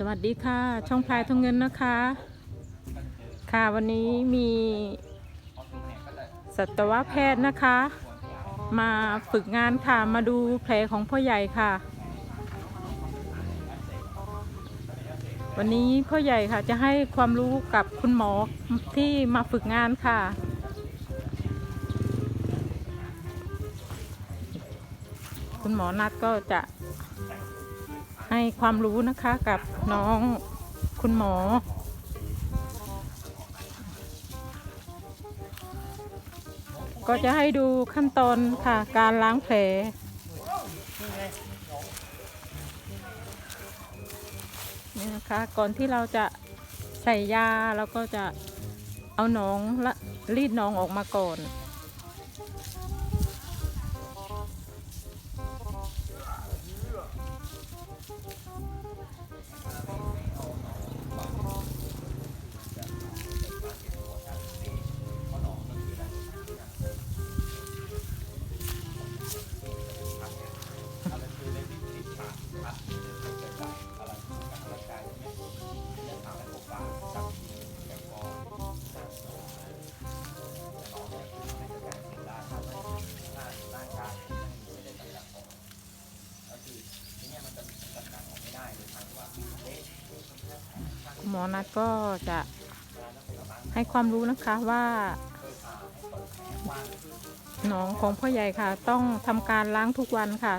สวัสดีค่ะ ช่องพายทองเงินนะคะ ค่ะวันนี้มีสัตวแพทย์นะคะ มาฝึกงานค่ะมาดูแผลของพ่อใหญ่ค่ะ วันนี้พ่อใหญ่ค่ะจะให้ความรู้กับคุณหมอที่มาฝึกงานค่ะคุณหมอนัดก็จะ ให้ความรู้นะคะกับน้องคุณหมอ ก็จะให้ดูขั้นตอนค่ะการล้างแผลนี่นะคะก่อนที่เราจะใส่ยาเราก็จะเอาหนองละรีดหนองออกมาก่อน มอนัดก็จะให้ความรู้นะคะว่า หนองของพ่อใหญ่ค่ะ ต้องทำการล้างทุกวันค่ะ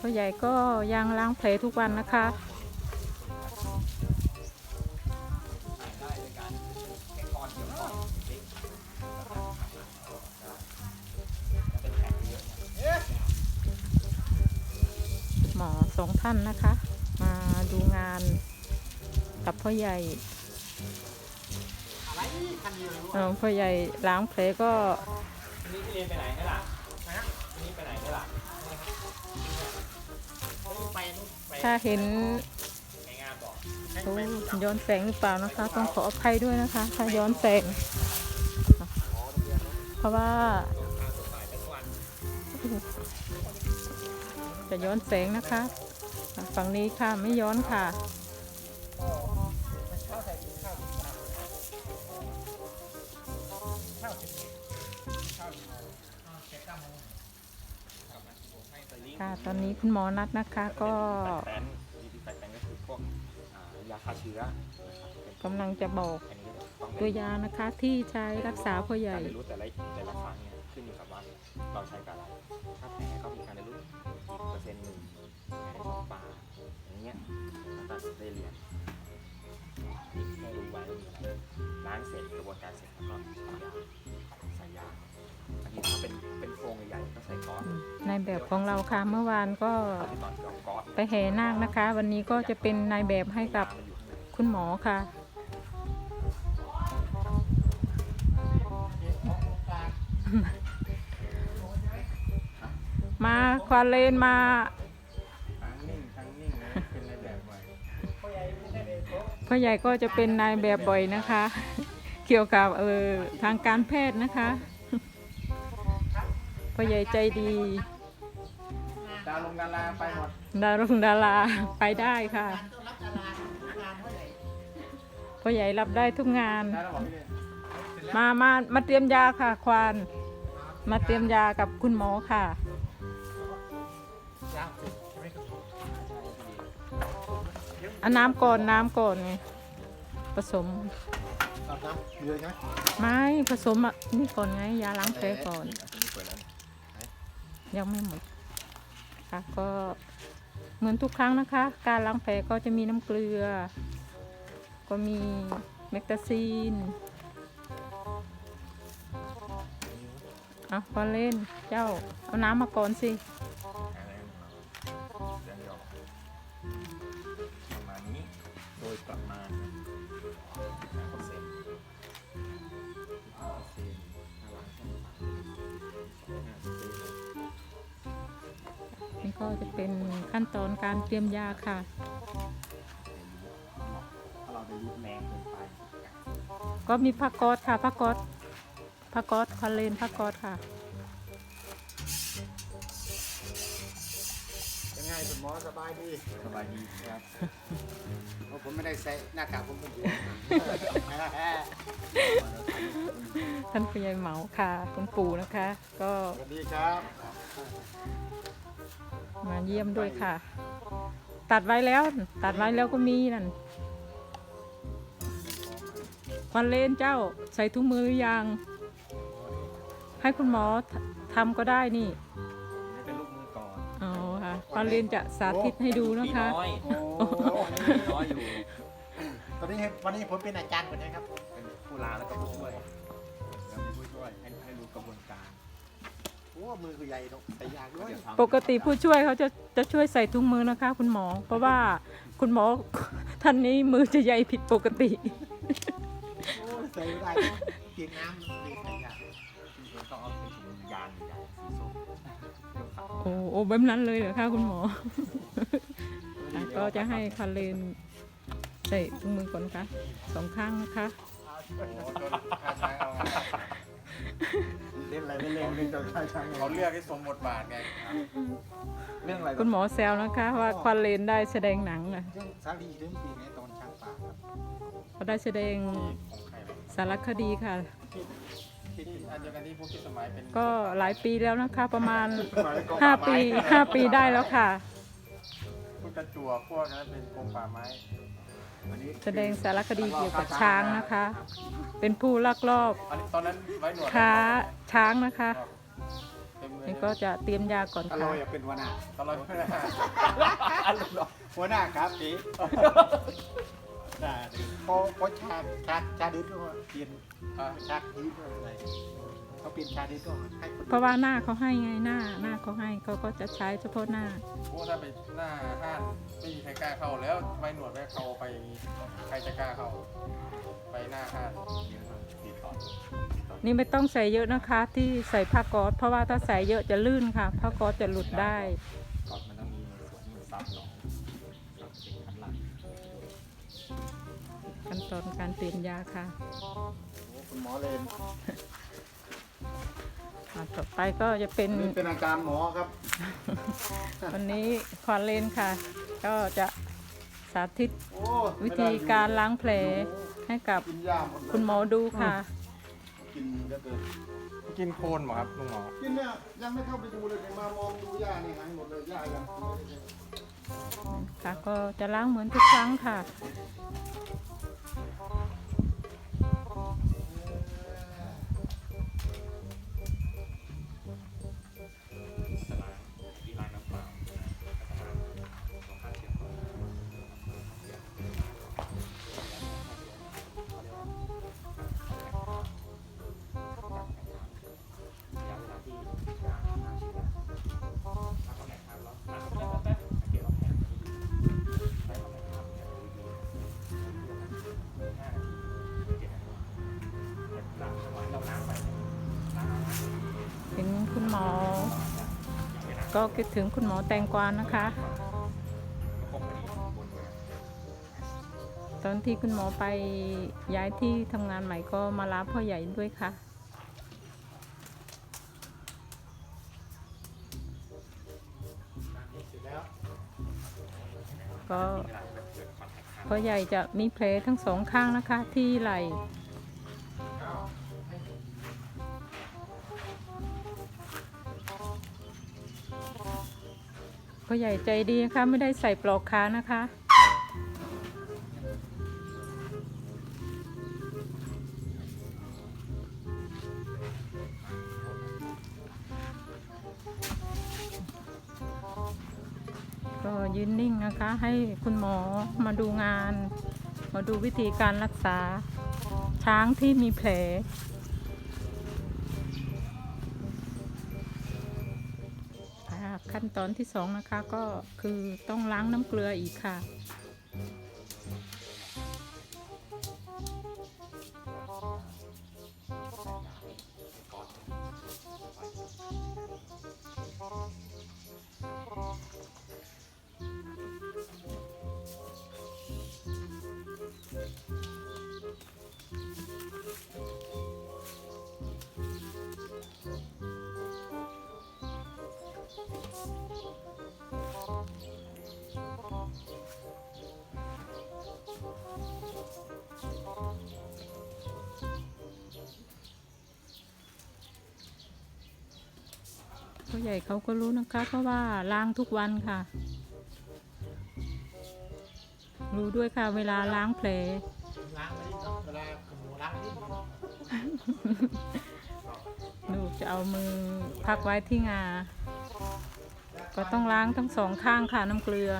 พ่อใหญ่ก็ยังล้างแผลทุกวันนะคะ อสองท่านนะคะ มาดูงานกับพ่อใหญ่เอ่อพ่อใหญ่ล้างแผลก็นี่พี่เรียนไปไหนไหมล่ะฮะนี่ไปไหนไหมล่ะไปนู่นไปถ้าเห็นไหนงานบอกโอ้ย้อนแสงหรือเปล่านะคะ ต้องขออภัยด้วยนะคะ ถ้าย้อนแสง เพราะว่า จะย้อนแสงนะคะ ฝั่งนี้ค่ะ ไม่ย้อนค่ะ ค่ะ ตอนนี้คุณหมอนัดนะคะก็แตนวิธีแตนก็คือพวกอ่ายาฆ่าเชื้อกำลังจะบอกตัวยานะคะที่ใช้รักษาพ่อใหญ่การเรียนรู้แต่ละแต่ละครั้งเนี่ยขึ้นอยู่กับว่าเราใช้กับอะไรถ้าแผลก็มีการเรียนรู้เปอร์เซ็นต์หนึ่งแผลในสองปลา อย่างเงี้ยเราจะได้เรียนนี่แค่รู้ไว้ว่ามีอะไรล้างเสร็จกระบวนการเสร็จแล้วก็ใส่ยาใส่ยาอันนี้ถ้าเป็นเป็นโครงใหญ่ๆก็ใส่ก๊อซในแบบของเราค่ะเมื่อวานก็ที่ตอนที่เอาก๊อซไปแห่นาคนะคะ วันนี้ก็จะเป็นนายแบบให้กับมันอยู่ข้างในคุณหมอค่ะ มาควาเลนมา พ่อใหญ่ก็จะเป็นนายแบบบ่อยนะคะ เกี่ยวกับเออทางการแพทย์นะคะพ่อใหญ่ใจดีดาวลงดาราไปหมดดารงดาราไปได้ค่ะพ่อใหญ่รับได้ทุกงานได้แล้วบอกพี่เลยมามามาเตรียมยาค่ะควาน มาเตรียมยากับคุณหมอค่ะ อาน้ำก่อนน้ำก่อนไงผสมตัดน้ำเยอะใช่ไหมไม่ผสมอะนี่ก่อนไงยาล้างแผลก่อนนี่เปิดแล้วยังไม่หมดค่ะก็เหมือนทุกครั้งนะคะ การล้างแผลก็จะมีน้ำเกลือ ก็มีแมกตาซีนเอาพอเล่นเจ้าเอาน้ำมาก่อนสิ กสองห้าสิบเปอร์เซ็นต์นี่ก็จะเป็นขั้นตอนการเตรียมยาค่ะ ถ้าเราไปรีดแรงเกินไปก็มีผ้าก๊อซค่ะผ้าก๊อซผ้าก๊อซคอนเลนผ้าก๊อซค่ะ ยังไงคุณหมอสบายดีสบายดีครับเพราะผมไม่ได้ใส่หน้ากากผมเป็นอยู่ท่านผู้ใหญ่เหมาค่ะ คุณปู่นะคะ ก็ สวัสดีครับ มาเยี่ยมด้วยค่ะ ตัดไว้แล้ว ตัดไว้แล้วก็มีนั่นควันเลนเจ้าใส่ถุงมือหรือยัง ให้คุณหมอททำก็ได้นี่นี่เป็นลูกมือก่อนอ๋อค่ะควันเลนจะสาธิตให้ดูนะคะมีน้อยโอ้มีน้อยอยู่ตอนนี้วันนี้ผมเป็นอาจารย์คนนี้ครับ เป็นผู้ลาแล้วก็ผู้ช่วยแล้วมีผู้ช่วยให้ให้รู้กระบวนการ โอ้มือคือใหญ่เนอะแต่อยากด้วยเดี๋ยวทำปกติผู้ช่วยเขาจะจะช่วยใส่ถุงมือนะคะ คุณหมอ เพราะว่าคุณหมอท่านนี้มือจะใหญ่ผิดปกติโอ้ใส่ไม่ได้เปียกน้ำเปียกแต่อยากจริงๆต้องเอาเป็นถุงยางใหญ่ๆสีส้มเดี๋ยวขับโอ้โอ้แบบนั้นเลยเหรอคะคุณหมออะก็จะให้คาเลนใส่ถุงมือก่อนนะคะสองข้างนะคะ โอ้จนข้าช้างเอาไงเล่นอะไรไม่เล่นเล่นจนข้าช้างเขาเลือกให้สมบทบาทไงเรื่องอะไรคุณหมอแซวนะคะ ว่าคาเลนได้แสดงหนังอะเรื่องสาลีเรื่องปีในตอนช้างป่าครับเขาได้แสดงของใครวะสารคดีค่ะที่อันเดียวกันที่พวกที่สมัยเป็นก็หลายปีแล้วนะคะ ประมาณ 5 ปี 5 ปีได้แล้วค่ะ พวกกระจัวพวกนั้นเป็นกรมป่าไม้วันนี้ แสดงสารคดีเกี่ยวกับช้างนะคะ เป็นผู้ลักลอบอันนี้ตอนนั้นไว้หนวดค้าช้างนะคะเต็มเลยนี่ก็จะเตรียมยาก่อนอร่ค่ะอยอะเป็นหัวหน้าตลอดเวลาหัวหน้าครับปีพอพอชาชาชาดิสก็เปลี่ยนอะชาดิสก็อะไร เขาเปลี่ยนชาดิสก็ให้คนเพราะว่าหน้าเขาให้ไงหน้าหน้าเขาให้เขาก็จะใช้เฉพาะหน้า โอ้ถ้าไปหน้าห้านไม่มีใครกล้าเข้าแล้วไว้หนวดไว้เขาไปอย่างนี้ใครจะกล้าเข้า ไปหน้าห้านติดต่อนี่ไม่ต้องใส่เยอะนะคะ ที่ใส่ผ้าก๊อซเพราะว่าถ้าใส่เยอะจะลื่นค่ะผ้าก๊อซจะหลุดได้ก่อนมันต้องมีส่วนที่มันซับหนองซับเป็นขั้นหลังขั้นตอนการเตรียมยาค่ะโอ้คุณหมอเลน อะต่อไปก็จะเป็น นี่เป็นอาจารย์หมอครับ วันนี้ควานเลนค่ะ ก็จะสาธิตโอ้วิธีการล้างแผลให้กับกินยาหมดเลยคุณหมอดูค่ะ กินเยอะเกินกินโคนเหรอครับลุงหมอกินเนี่ยยังไม่เข้าไปดูเลยเนี่ยมามองดูยานี่หายหมดเลยยายังกินไม่ได้เลยค่ะก็จะล้างเหมือนทุกครั้งค่ะ ก็คิดถึงคุณหมอแตงกวานะคะ ตอนที่คุณหมอไปย้ายที่ทำงานใหม่ก็มารับพ่อใหญ่ด้วยค่ะก็พ่อใหญ่จะมีแผลทั้งสองข้างนะคะที่ไหล่ พ่อใหญ่ใจดีนะคะไม่ได้ใส่ปลอกขานะคะ ก็ยืนนิ่งนะคะ ให้คุณหมอมาดูงาน มาดูวิธีการรักษาช้างที่มีแผล นตอนที่สองนะคะ ก็คือต้องล้างน้ำเกลืออีกค่ะ ผู้ใหญ่เขาก็รู้นะคะ เพราะว่าล้างทุกวันค่ะ รู้ด้วยค่ะ เวลาล้างแผลล้างไม่ได้เนาะเวลาขโมยล้างไม่ได้ลูกจะเอามือพักไว้ที่งา ก็ต้องล้างทั้งสองข้างค่ะน้ำเกลือ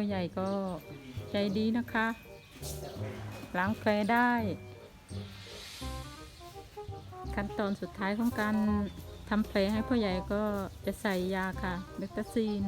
พ่อใหญ่ก็ใจดีนะคะล้างแผลได้ ขั้นตอนสุดท้ายของการทำแผลให้พ่อใหญ่ก็จะใส่ยาค่ะเบตาซีน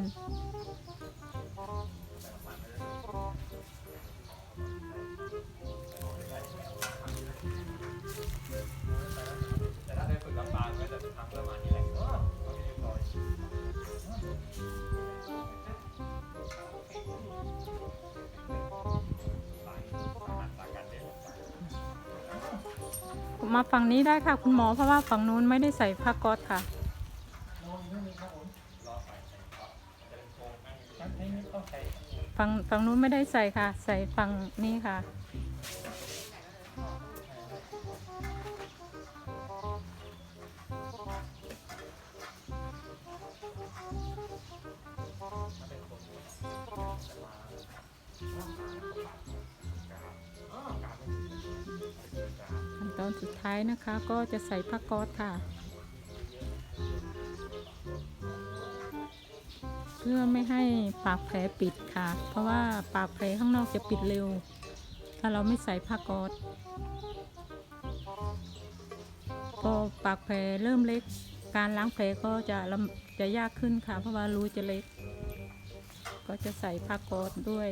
มาฝั่งนี้ได้ค่ะ คุณหมอเพราะว่าฝั่งนู้นไม่ได้ใส่ผ้าก๊อซค่ะ ฝั่งฝั่งนู้นไม่ได้ใส่ค่ะ ใส่ฝั่งนี้ค่ะ อนสุดท้ายนะคะ ก็จะใส่ผ้าก๊อซค่ะ เพื่อไม่ให้ปากแผลปิดค่ะ เพราะว่าปากแผลข้างนอกจะปิดเร็ว ถ้าเราไม่ใส่ผ้าก๊อซพอปากแผลเริ่มเล็ก การล้างแผลก็จะลำจะยากขึ้นค่ะ เพราะว่ารูจะเล็ก ก็จะใส่ผ้าก๊อซด้วย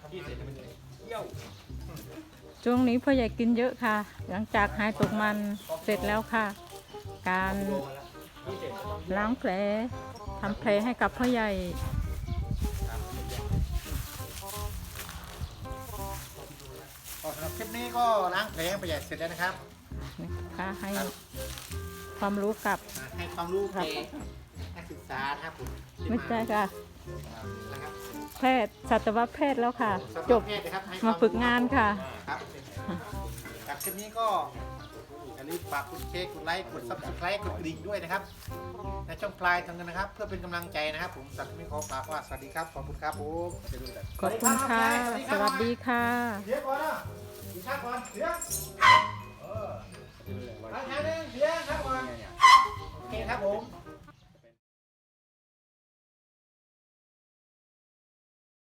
ทำที่งานเสร็จมันจะเที่ยวช่วงนี้พ่อใหญ่กินเยอะค่ะ หลังจากหายตกมันเสร็จแล้วค่ะ การที่เสร็จมันต้องล้างแผลทำแผลให้กับพ่อใหญ่ก็สำหรับคลิปนี้ก็ล้างแผลให้ประหยัดเสร็จแล้วนะครับนะคะให้ความรู้กับอ่าให้ความรู้แก่นักศึกษานะครับผมที่ไม่ใช่ค่ะ นะครับแพทย์สัตวแพทย์แล้วค่ะสำหรับจบเพศนะครับให้มาฝึกงานค่ะ ครับจากคลิปนี้ก็อย่าลืมฝากกดแชร์กดไลค์กดซับสไครต์กดกระดิ่งด้วยนะครับในช่องปลายทางกันนะครับ เพื่อเป็นกำลังใจนะครับ ผมสัตว์ไม่ขอฝากว่าสวัสดีครับขอบคุณครับผมขอบคุณค่ะ สวัสดีค่ะเดี๋ยวก่อนนะกินข้าวก่อนเดี๋ยวเออว่าทางหนึ่งเสียง